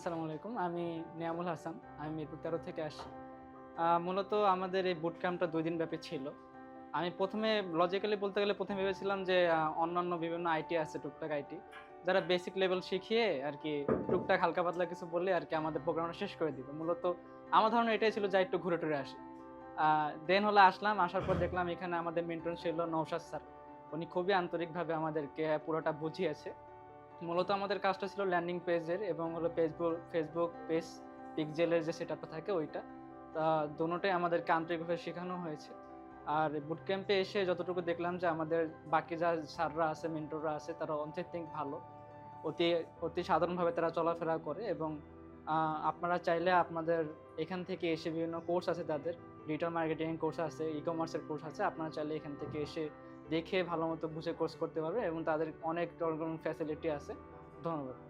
আসসালামু আলাইকুম, আমি নিয়ামুল হাসান, আমি মিরপুর তেরো থেকে আসি। মূলত আমাদের এই বুট ক্যাম্পটা দুই দিন ব্যাপী ছিল। আমি প্রথমে লজিক্যালি বলতে গেলে প্রথমে ভেবেছিলাম যে অন্যান্য বিভিন্ন আইটি আছে, টুকটাক আইটি যারা বেসিক লেভেল শিখিয়ে আর কি টুকটাক হালকা পাতলা কিছু বললে আর কি আমাদের প্রোগ্রামটা শেষ করে দিবে। মূলত আমার ধারণা এটাই ছিল যা, একটু ঘুরে টুরে আসি। দেন হলো আসলাম, আসার পর দেখলাম এখানে আমাদের মেন্টন ছিল নৌসাদ স্যার। উনি খুবই আন্তরিকভাবে আমাদেরকে পুরোটা বুঝিয়েছে। মূলত আমাদের কাজটা ছিল ল্যান্ডিং পেজের এবং হলো ফেসবুক ফেসবুক পেজ পিকজেলের যে সেটআপটা থাকে ওইটা। তা দুটোটাই আমাদেরকে আন্তরিকভাবে শেখানো হয়েছে। আর বুট ক্যাম্পে এসে যতটুকু দেখলাম যে আমাদের বাকি যা স্যাররা আছে মেন্টররা আছে, তারা অনেক থিঙ্ক ভালো। অতি অতি সাধারণভাবে তারা চলাফেরা করে এবং আপনারা চাইলে আপনাদের এখান থেকে এসে বিভিন্ন কোর্স আছে তাদের। ডিজিটাল মার্কেটিং কোর্স আছে ই কমার্সের কোর্স আছে, আপনারা চাইলে এখান থেকে এসে দেখে ভালো মতো বুঝে কোর্স করতে পারবে এবং তাদের অনেক রকম ফ্যাসিলিটি আছে। ধন্যবাদ।